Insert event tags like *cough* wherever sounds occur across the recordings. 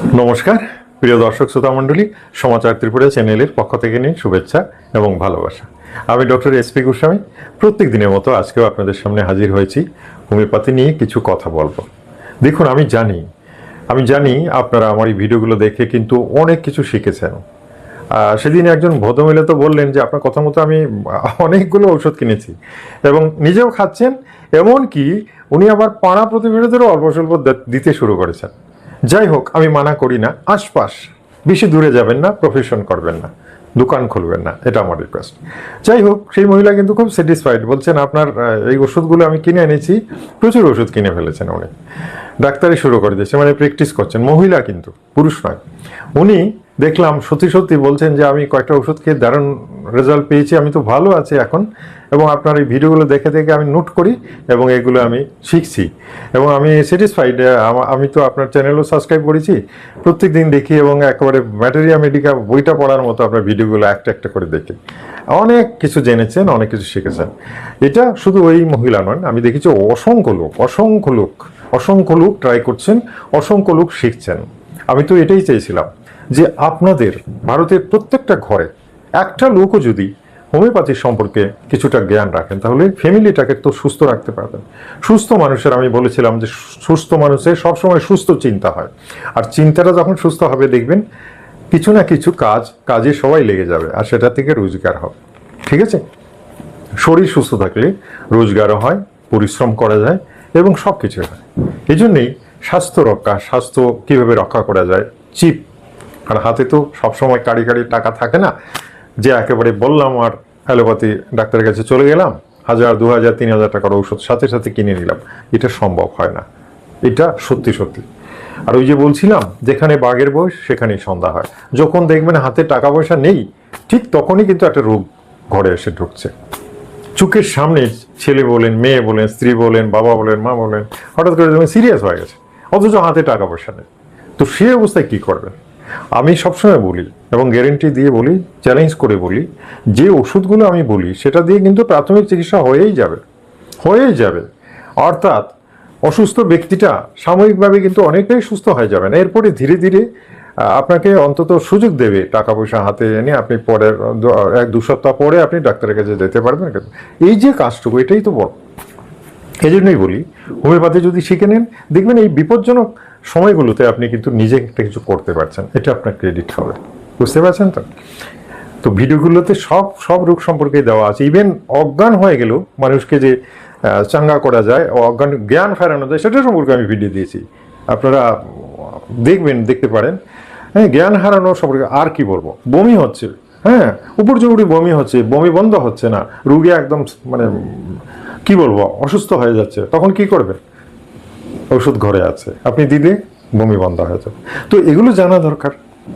নমস্কার, প্রিয় দর্শক শ্রোতা মণ্ডলী সমাচার ত্রিপুরা চ্যানেলের পক্ষ থেকে নিয়ে শুভেচ্ছা এবং ভালোবাসা। আমি ডক্টর এস পি গোস্বামী, প্রত্যেক দিনের মতো আজকেও আপনাদের সামনে হাজির হয়েছি। হোমিওপ্যাথি নিয়ে কিছু কথা বলব। দেখুন, আমি জানি আমি জানি আপনারা আমার এই ভিডিওগুলো দেখে কিন্তু অনেক কিছু শিখেছেন। সেদিন একজন ভদ্রমহিলা তো বললেন যে, আপনার কথা মতো আমি অনেকগুলো ঔষধ কিনেছি এবং নিজেও খাচ্ছেন। এমনকি উনি আবার পাড়া প্রতিবেশীদেরও অল্প স্বল্প দিতে শুরু করেছেন। যাই হোক, আমি মানা করি না। আশপাশ, বেশি দূরে যাবেন না প্রফেশন করবেন না। দোকান খুলবেন না, এটা আমার রিকোয়েস্ট যাই হোক, সেই মহিলা কিন্তু খুব স্যাটিসফাইড বলছেন, আপনার এই ওষুধগুলো আমি কিনে এনেছি। প্রচুর ওষুধ কিনে ফেলেছেন উনি। ডাক্তারি শুরু করে দিয়েছে মানে প্র্যাকটিস করছেন। মহিলা কিন্তু, পুরুষ নয়। উনি দেখলাম, সত্যি সত্যি বলছেন যে, আমি কয়েকটা ওষুধ খেয়ে দারুণ রেজাল্ট পেয়েছি, আমি তো ভালো আছি এখন। এবং আপনার এই ভিডিওগুলো দেখে দেখে আমি নোট করি এবং এগুলো আমি শিখছি। এবং আমি স্যাটিসফাইড আমি তো আপনার চ্যানেলও সাবস্ক্রাইব করেছি। প্রত্যেক দিন দেখি এবং একেবারে ম্যাটেরিয়া মেডিকা বইটা পড়ার মতো আপনার ভিডিওগুলো একটা একটা করে দেখি। অনেক কিছু জেনেছেন, অনেক কিছু শিখেছেন। এটা শুধু ওই মহিলা নন আমি দেখেছি অসংখ্য লোক অসংখ্য লোক অসংখ্য লোক ট্রাই করছেন, অসংখ্য লোক শিখছেন। আমি তো এটাই চেয়েছিলাম যে আপনাদের ভারতের প্রত্যেকটা ঘরে একটা লোকও যদি হোমিওপ্যাথি সম্পর্কে কিছুটা জ্ঞান রাখেন, তাহলে ফ্যামিলিটাকে তো সুস্থ রাখতে পারবেন। সুস্থ মানুষের আমি বলেছিলাম যে সুস্থ মানুষের সবসময় সুস্থ চিন্তা হয়। আর চিন্তাটা যখন সুস্থ হবে দেখবেন, কিছু না কিছু কাজ, কাজে সবাই লেগে যাবে, আর সেটা থেকে রোজগার হবে। ঠিক আছে? শরীর সুস্থ থাকলে রোজগারও হয়, পরিশ্রম করা যায় এবং সব কিছু হয় এই জন্যেই স্বাস্থ্য রক্ষা, স্বাস্থ্য কীভাবে রক্ষা করা যায়, চিপ। আর হাতে তো সবসময় কাড়ি কাড়ি টাকা থাকে না। যে একেবারে বললাম আর অ্যালোপ্যাথি ডাক্তারের কাছে চলে গেলাম, হাজার, দু হাজার, তিন হাজার টাকার ঔষধ সাথে সাথে কিনে নিলাম। এটা সম্ভব হয় না। এটা সত্যি সত্যি। আর ওই যে বলছিলাম, যেখানে বাঘের বয়স, সেখানেই সন্ধ্যা হয়। যখন দেখবেন হাতে টাকা পয়সা নেই, ঠিক তখনই কিন্তু একটা রোগ ঘরে এসে ঢুকছে। চোখের সামনে ছেলে বলেন, মেয়ে বলেন, স্ত্রী বলেন, বাবা বলেন, মা বলেন, হঠাৎ করে দেখবেন সিরিয়াস হয়ে গেছে। অথচ হাতে টাকা পয়সা নেই। তো সে অবস্থায় কী করবেন আমি সবসময় বলি এবং গ্যারেন্টি দিয়ে বলি চ্যালেঞ্জ করে বলি, যে ওষুধগুলো আমি বলি, সেটা দিয়ে কিন্তু প্রাথমিক চিকিৎসা হয়েই যাবে। হয়েই যাবে। অর্থাৎ অসুস্থ ব্যক্তিটা সাময়িকভাবে কিন্তু অনেকটাই সুস্থ হয়ে যাবেন এরপরে ধীরে ধীরে আপনাকে অন্তত সুযোগ দেবে টাকা পয়সা হাতে এনে আপনি পরের এক দু সপ্তাহ পরে আপনি ডাক্তারের কাছে যেতে পারবেন। এই যে কাজটুকু, এটাই তো বড়। এই জন্যই বলি, হোমিওপ্যাথি যদি শিখে নেন, দেখবেন এই বিপজ্জনক সময়গুলোতে আপনি কিন্তু নিজে একটা কিছু করতে পারছেন। এটা আপনার ক্রেডিট হবে। বুঝতে পারছেন তো? তো ভিডিওগুলোতে সব সব রোগ সম্পর্কে দেওয়া আছে। ইভেন অজ্ঞান হয়ে গেলেও মানুষকে যে চাঙ্গা করা যায়, অজ্ঞান জ্ঞান ফেরানো যায়, সেটা সম্পর্কে আমি ভিডিও দিয়েছি। আপনারা দেখবেন, দেখতে পারেন। হ্যাঁ জ্ঞান হারানো সম্পর্কে আর কি বলব? বমি হচ্ছে। হ্যাঁ উপর জরুরি বমি হচ্ছে, বমি বন্ধ হচ্ছে না। রুগী একদম মানে কি বলব, অসুস্থ হয়ে যাচ্ছে। তখন কি করবে? ওষুধ ঘরে আছে। আপনি দিলে বমি বন্ধ হয়ে যাবে। তো এগুলো জানা দরকার।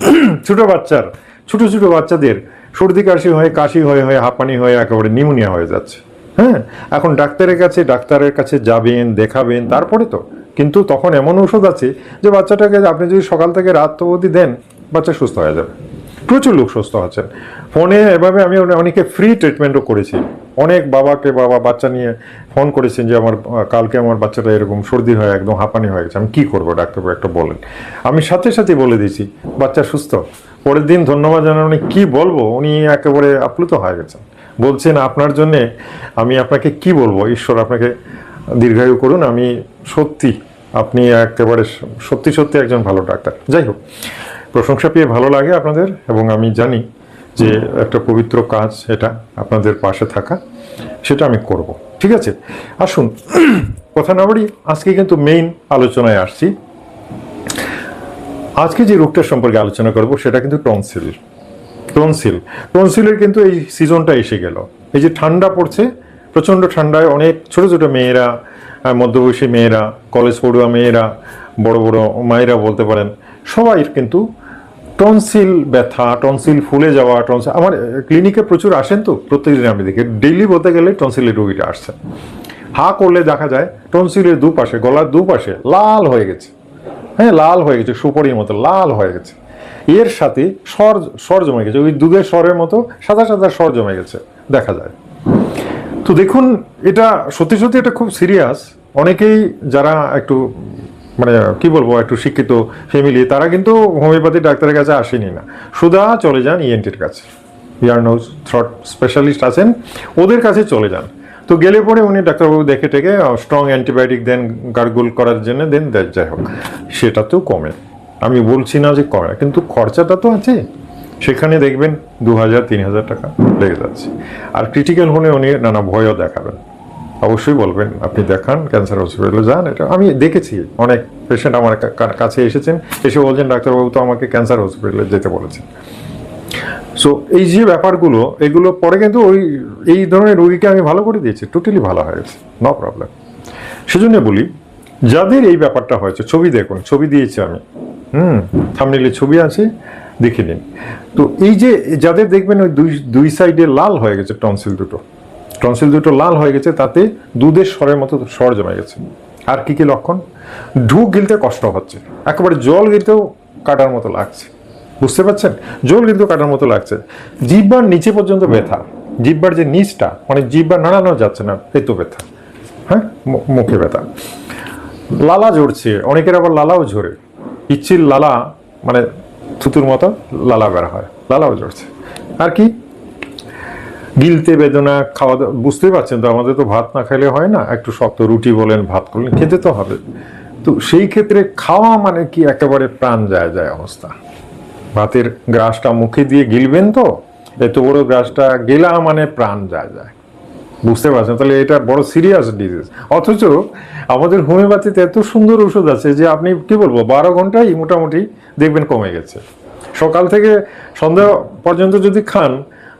*clears throat* ছোট বাচ্চার, ছোট ছোট বাচ্চাদের সর্দি, কাশি হয়ে কাশি হয়ে হয়ে, হাঁপানি হয়ে, একেবারে নিউমোনিয়া হয়ে যাচ্ছে। হ্যাঁ এখন ডাক্তারের কাছে ডাক্তারের কাছে যাবেন, দেখাবেন, তারপরে তো। কিন্তু তখন এমন ওষুধ আছে যে বাচ্চাটাকে আপনি যদি সকাল থেকে রাত অবধি দেন, বাচ্চা সুস্থ হয়ে যাবে। প্রচুর লোক সুস্থ হচ্ছেন ফোনে এভাবে আমি অনেকে ফ্রি ট্রিটমেন্টও করেছি। অনেক বাবাকে বাবা, বাচ্চা নিয়ে ফোন করেছেন যে আমার, কালকে আমার বাচ্চাটা এরকম সর্দি হয়ে, একদম হাঁপানি হয়ে গেছে। আমি কী করব, ডাক্তারবাবু, একটা বলেন। আমি সাথে সাথে বলে দিয়েছি, বাচ্চা সুস্থ। পরের দিন ধন্যবাদ জানান, উনি কি বলব? উনি একেবারে আপ্লুত হয়ে গেছেন। বলছেন, আপনার জন্যে আমি আপনাকে কি বলব? ঈশ্বর আপনাকে দীর্ঘায়ু করুন। আমি সত্যি, আপনি একেবারে সত্যি সত্যি একজন ভালো ডাক্তার। যাই হোক, প্রশংসা পেয়ে ভালো লাগে আপনাদের এবং আমি জানি যে একটা পবিত্র কাজ এটা আপনাদের পাশে থাকা, সেটা আমি করব। ঠিক আছে? আসুন, কথা না বাড়ি আজকে কিন্তু মেইন আলোচনায় আসছি। আজকে যে রোগটার সম্পর্কে আলোচনা করব, সেটা কিন্তু টনসিল টনসিল। টনসিলের কিন্তু এই সিজনটা এসে গেল। এই যে ঠান্ডা পড়ছে, প্রচণ্ড ঠান্ডায় অনেক ছোট ছোট মেয়েরা মধ্যবয়সী মেয়েরা কলেজ পড়ুয়া মেয়েরা, বড় বড় মায়েরা বলতে পারেন, সবাই কিন্তু টনসিল ব্যথা, টনসিল ফুলে যাওয়া, টনসিল আমার ক্লিনিকে প্রচুর আসেন তো, প্রত্যেকদিন আমি দেখি। ডেইলি বলতে গেলে টনসিলের রোগীটা আসছে হা করলে দেখা যায় টনসিলের দুপাশে, গলার দুপাশে লাল হয়ে গেছে। হ্যাঁ লাল হয়ে গেছে, সুপরির মতো লাল হয়ে গেছে। এর সাথে স্বর স্বর জমে গেছে, ওই দুধের স্বরের মতো সাদা সাদা স্বর জমে গেছে, দেখা যায়। তো দেখুন, এটা সত্যি সত্যি এটা খুব সিরিয়াস অনেকেই যারা একটু মানে কি বলব, একটু শিক্ষিত ফ্যামিলি তারা কিন্তু হোমিওপ্যাথি ডাক্তারের কাছে আসেনি না। সুদা চলে যান ইএনটির কাছে। ইয়ার নোজ থ্রট স্পেশালিস্ট আছেন, ওদের কাছে চলে যান। তো গেলে পরে উনি ডাক্তারবাবু দেখে টেকে স্ট্রং অ্যান্টিবায়োটিক দেন গার্গুল করার জন্য দেন যাই হোক সেটাতেও কমে। আমি বলছি না যে করা, কিন্তু খরচাটা তো আছে। সেখানে দেখবেন দু হাজার তিন হাজার টাকা লেগে যাচ্ছে। আর ক্রিটিক্যাল হলে উনি নানা ভয়ও দেখাবেন। অবশ্যই বলবেন, আপনি দেখান ক্যান্সার হসপিটালে যান। এটা আমি দেখেছি, অনেক পেশেন্ট আমার কাছে এসেছেন। এসে বলছেন, ডাক্তারবাবু তো আমাকে ক্যান্সার হসপিটালে যেতে বলেছেন। সো এই যে ব্যাপারগুলো, এগুলো পরে কিন্তু ওই, এই ধরনের রোগীকে আমি ভালো করে দিয়েছি। টোটালি ভালো হয়ে গেছে নো প্রবলেম সেজন্য বলি যাদের এই ব্যাপারটা হয়েছে, ছবি দেখুন, ছবি দিয়েছি আমি। হুম থামনিলে ছবি আছে, দেখে নিন। তো এই যে যাদের দেখবেন ওই দুই দুই সাইডে লাল হয়ে গেছে টনসিল দুটো। টনসিল দুটো লাল হয়ে গেছে, তাতে দুধের স্বরের মতো স্বর জমে গেছে। আর কি কি লক্ষণ? ঢুক গিলতে কষ্ট হচ্ছে। একেবারে জল গিলতেও কাটার মতো লাগছে। বুঝতে পারছেন? জল কিন্তু কাটার মতো লাগছে। জিব্বার নিচে পর্যন্ত ব্যথা। জিব্বার যে নিচটা মানে জিব্বার নাড়ানো যাচ্ছে না এই তো ব্যথা। হ্যাঁ? মুখে ব্যথা। লালা ঝরছে, অনেকের আবার লালাও ঝরে। ইচ্ছির লালা মানে থুতুর মতো লালা বের হয়, লালাও ঝরছে। আর কি? গিলতে বেদনা, খাওয়া দাওয়া, বুঝতেই পারছেন তো, আমাদের তো ভাত না খাইলে হয় না, একটু শক্ত রুটি বলেন, ভাত করলেন, খেতে তো হবে। তো সেই ক্ষেত্রে খাওয়া মানে কি? একেবারে প্রাণ যায় যায় অবস্থা। ভাতের গ্রাসটা মুখে দিয়ে গিলবেন তো, এত বড় গ্রাসটা গেলা মানে প্রাণ যায় যায়। বুঝতে পারছেন? তাহলে এটা বড় সিরিয়াস ডিজিজ অথচ আমাদের হোমিওপ্যাথিতে এত সুন্দর ওষুধ আছে যে আপনি, কি বলব, বারো ঘন্টায় মোটামুটি দেখবেন কমে গেছে। সকাল থেকে সন্ধ্যা পর্যন্ত যদি খান,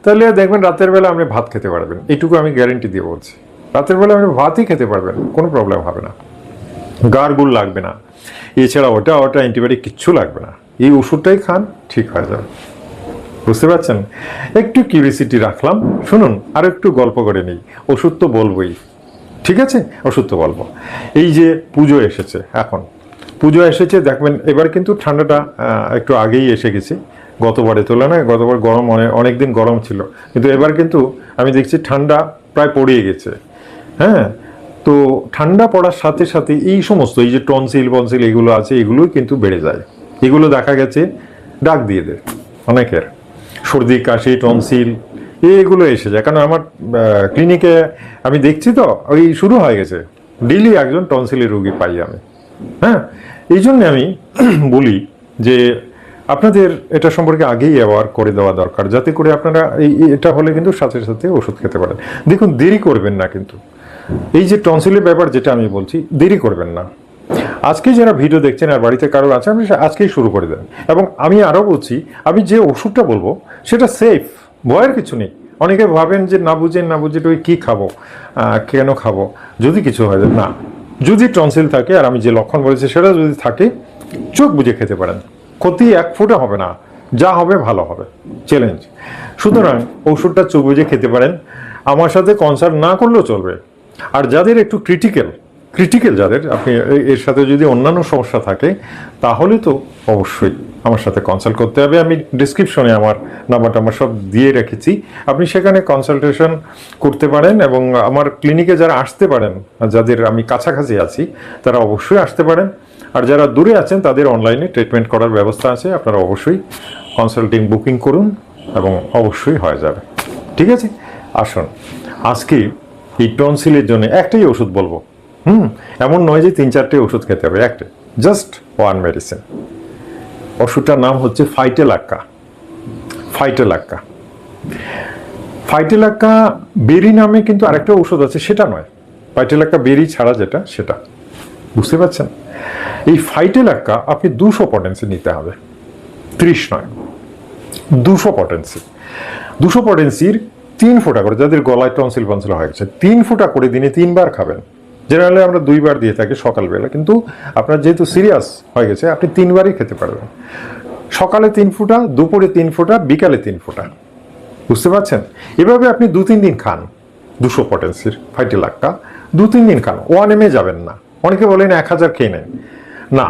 তাহলে দেখবেন রাতের বেলা আপনি ভাত খেতে পারবেন। এইটুকু আমি গ্যারেন্টি দিয়ে বলছি। রাতের বেলা আপনি ভাতই খেতে পারবেন, কোনো প্রবলেম হবে না। গারগুল লাগবে না। এছাড়া ওটা ওটা অ্যান্টিবায়োটিক কিচ্ছু লাগবে না। এই ওষুধটাই খান, ঠিক হয়ে যাবে। বুঝতে পারছেন? একটু কিউরিসিটি রাখলাম। শুনুন আর একটু গল্প করে নেই। ওষুধ তো বলবোই। ঠিক আছে? ওষুধ তো বলব। এই যে পুজো এসেছে এখন। পুজো এসেছে, দেখবেন, এবার কিন্তু ঠান্ডাটা একটু আগেই এসে গেছে। গতবারের তুলনায়, গতবার গরম অনেক অনেক দিন গরম ছিল। কিন্তু এবার কিন্তু আমি দেখছি ঠান্ডা প্রায় পড়িয়ে গেছে। হ্যাঁ? তো ঠান্ডা পড়ার সাথে সাথে এই সমস্ত, এই যে টনসিল, বনসিল, এগুলো আছে, এগুলোই কিন্তু বেড়ে যায়। এগুলো দেখা গেছে ডাক দিয়ে দেয় অনেকের। সর্দি, কাশি, টনসিল এগুলো এসে যায়। কারণ আমার ক্লিনিকে আমি দেখছি তো, ওই শুরু হয়ে গেছে। ডেলি একজন টনসিলের রুগী পাই আমি। হ্যাঁ? এই জন্য আমি *clears throat* বলি যে, আপনাদের এটা সম্পর্কে আগেই অ্যাওয়ার করে দেওয়া দরকার, যাতে করে আপনারা এই এটা হলে কিন্তু সাথে সাথে ওষুধ খেতে পারেন। দেখুন, দেরি করবেন না কিন্তু। এই যে টনসিলের ব্যাপার যেটা আমি বলছি, দেরি করবেন না। আজকে যারা ভিডিও দেখছেন আর বাড়িতে কারও আছে আপনি আজকেই শুরু করে দেন। এবং আমি আরও বলছি, আমি যে ওষুধটা বলব সেটা সেফ ভয়ের কিছু নেই। অনেকে ভাবেন যে না বুঝেন না বুঝে ওই কী খাব কেন খাব? যদি কিছু হয়, না। যদি টনসিল থাকে, আর আমি যে লক্ষণ বলেছি সেটা যদি থাকে, চোখ বুঝে খেতে পারেন। ক্ষতি এক ফুটে হবে না। যা হবে, ভালো হবে। চ্যালেঞ্জ সুতরাং ওষুধটা চোখ বুঝে খেতে পারেন। আমার সাথে কনসাল্ট না করলেও চলবে। আর যাদের একটু ক্রিটিক্যাল ক্রিটিক্যাল যাদের, আপনি এর সাথে যদি অন্যান্য সমস্যা থাকে, তাহলে তো অবশ্যই আমার সাথে কনসাল্ট করতে হবে। আমি ডিসক্রিপশনে আমার নাম্বারটা আমার সব দিয়ে রেখেছি। আপনি সেখানে কনসালটেশন করতে পারেন এবং আমার ক্লিনিকে যারা আসতে পারেন, যাদের আমি কাছাকাছি আছি, তারা অবশ্যই আসতে পারেন। আর যারা দূরে আছেন, তাদের অনলাইনে ট্রিটমেন্ট করার ব্যবস্থা আছে। আপনারা অবশ্যই কনসাল্টিং বুকিং করুন এবং অবশ্যই হয়ে যাবে। ঠিক আছে? আসুন। আজকে এই টনসিলের জন্য একটাই ওষুধ বলব। হুম? এমন নয় যে তিন চারটে ওষুধ খেতে হবে, একটা। জাস্ট ওয়ান মেডিসিন ওষুধটার নাম হচ্ছে ফাইটেলাক্কা। ফাইটেলাক্কা। ফাইটেলাক্কা বেরি নামে কিন্তু আরেকটা ওষুধ আছে, সেটা নয়। ফাইটেলাক্কা বেরি ছাড়া যেটা, সেটা। বুঝতে পারছেন? এই ফাইটেলাক্কা আপনি দুশো পটেন্সি নিতে হবে। ত্রিশ নয়। দুশো পটেন্সি দুশো পটেন্সির তিন ফোঁটা করে, যাদের গলায় টনসিল ফনসিল হয়ে গেছে, তিন ফোঁটা করে দিনে তিনবার খাবেন। জেনারেলি আমরা দুইবার দিয়ে থাকি সকালবেলা, কিন্তু আপনার যেহেতু সিরিয়াস হয়ে গেছে, আপনি তিনবারই খেতে পারবেন। সকালে তিন ফোঁটা, দুপুরে তিন ফোঁটা, বিকালে তিন ফোঁটা। বুঝতে পারছেন? এভাবে আপনি দু তিন দিন খান, দুশো পটেন্সির ফাইটি লাক্কা দু তিন দিন খান ওয়ান এমে যাবেন না। অনেকে বলেন এক হাজার খেয়ে নেন। না,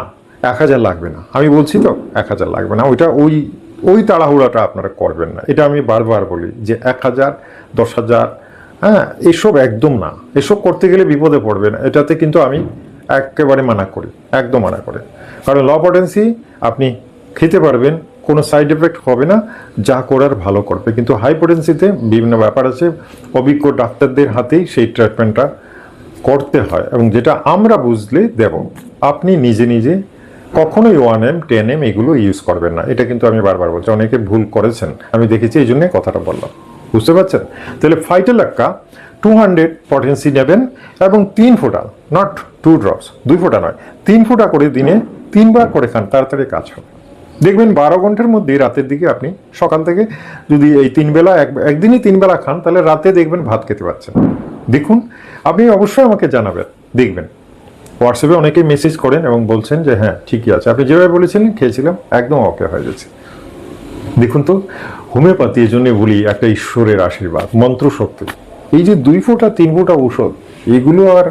এক হাজার লাগবে না। আমি বলছি তো, এক হাজার লাগবে না। ওইটা ওই ওই তাড়াহুড়াটা আপনারা করবেন না। এটা আমি বারবার বলি যে এক হাজার, দশ হাজার হ্যাঁ এসব একদম না। এসব করতে গেলে বিপদে পড়বে না এটাতে কিন্তু আমি একেবারে মানা করি, একদম মানা করে। কারণ ল পটেন্সি আপনি খেতে পারবেন, কোনো সাইড এফেক্ট হবে না, যা করার ভালো করবে। কিন্তু হাই পোটেন্সিতে বিভিন্ন ব্যাপার আছে, অভিজ্ঞ ডাক্তারদের হাতেই সেই ট্রিটমেন্টটা করতে হয় এবং যেটা আমরা বুঝলে দেব। আপনি নিজে নিজে কখনোই ওয়ান এম টেন এম এগুলো ইউজ করবেন না। এটা কিন্তু আমি বারবার বলছি, অনেকে ভুল করেছেন। আমি দেখেছি, এই জন্যই কথাটা বললাম। বুঝতে পারছেন? তাহলে ফাইটেলাক্কা টু হান্ড্রেড পটেন্সি নেবেন এবং তিন ফোঁটা নট টু ড্রপস দুই ফোঁটা নয়, তিন ফোঁটা করে দিনে তিনবার করে খান, তাড়াতাড়ি কাজ হবে। দেখবেন বারো ঘণ্টার মধ্যে রাতের দিকে আপনি সকাল থেকে যদি এই তিন বেলা, এক, একদিনই তিন বেলা খান, তাহলে রাতে দেখবেন ভাত খেতে পাচ্ছেন দেখুন, আপনি অবশ্যই আমাকে জানাবেন, দেখবেন। হোয়াটসঅ্যাপে অনেকেই মেসেজ করেন এবং বলছেন যে হ্যাঁ ঠিকই আছে। আপনি যেভাবে বলেছিলেন, খেয়েছিলাম, একদম ওকে হয়ে গেছে। দেখুন তো হোমিওপ্যাথি এই জন্য বলি একটা ঈশ্বরের আশীর্বাদ মন্ত্র শক্তি এই যে দুই ফোঁটা, তিন ফোঁটা ঔষধ, এগুলো আর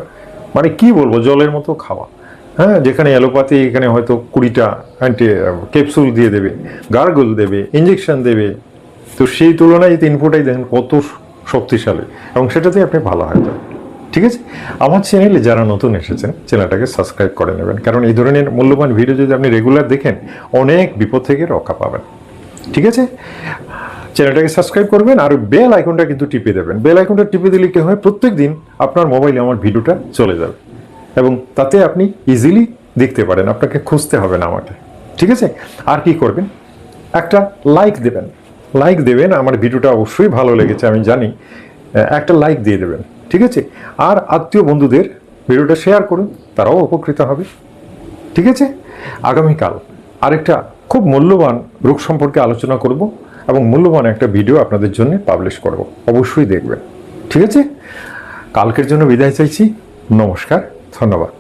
মানে কি বলব, জলের মতো খাওয়া। হ্যাঁ যেখানে অ্যালোপ্যাথি, এখানে হয়তো কুড়িটা অ্যান্টি ক্যাপসুল দিয়ে দেবে গার্গল দেবে ইঞ্জেকশন দেবে। তো সেই তুলনায় এই তিন ফোঁটাই দেখেন কত শক্তিশালী এবং সেটাতেই আপনি ভালো হয়ে যাবেন। ঠিক আছে? আমার চ্যানেলে যারা নতুন এসেছেন চ্যানেলটাকে সাবস্ক্রাইব করে নেবেন, কারণ এই ধরনের মূল্যবান ভিডিও যদি আপনি রেগুলার দেখেন, অনেক বিপদ থেকে রক্ষা পাবেন। ঠিক আছে? চ্যানেলটাকে সাবস্ক্রাইব করবেন আর বেল আইকনটা কিন্তু টিপে দেবেন। বেল আইকনটা টিপে দিলে কী হয়, প্রত্যেক দিন আপনার মোবাইলে আমার ভিডিওটা চলে যাবে এবং তাতে আপনি ইজিলি দেখতে পারেন, আপনাকে খুঁজতে হবে না আমাকে। ঠিক আছে? আর কি করবেন? একটা লাইক দেবেন। লাইক দেবেন, আমার ভিডিওটা অবশ্যই ভালো লেগেছে, আমি জানি। একটা লাইক দিয়ে দেবেন। ঠিক আছে? আর আত্মীয় বন্ধুদের ভিডিওটা শেয়ার করুন, তারাও উপকৃত হবে। ঠিক আছে? আগামীকাল আরেকটা খুব মূল্যবান রোগ সম্পর্কে আলোচনা করব। এবং মূল্যবান একটা ভিডিও আপনাদের জন্য পাবলিশ করব। অবশ্যই দেখবেন। ঠিক আছে? কালকের জন্য বিদায় চাইছি। নমস্কার, ধন্যবাদ।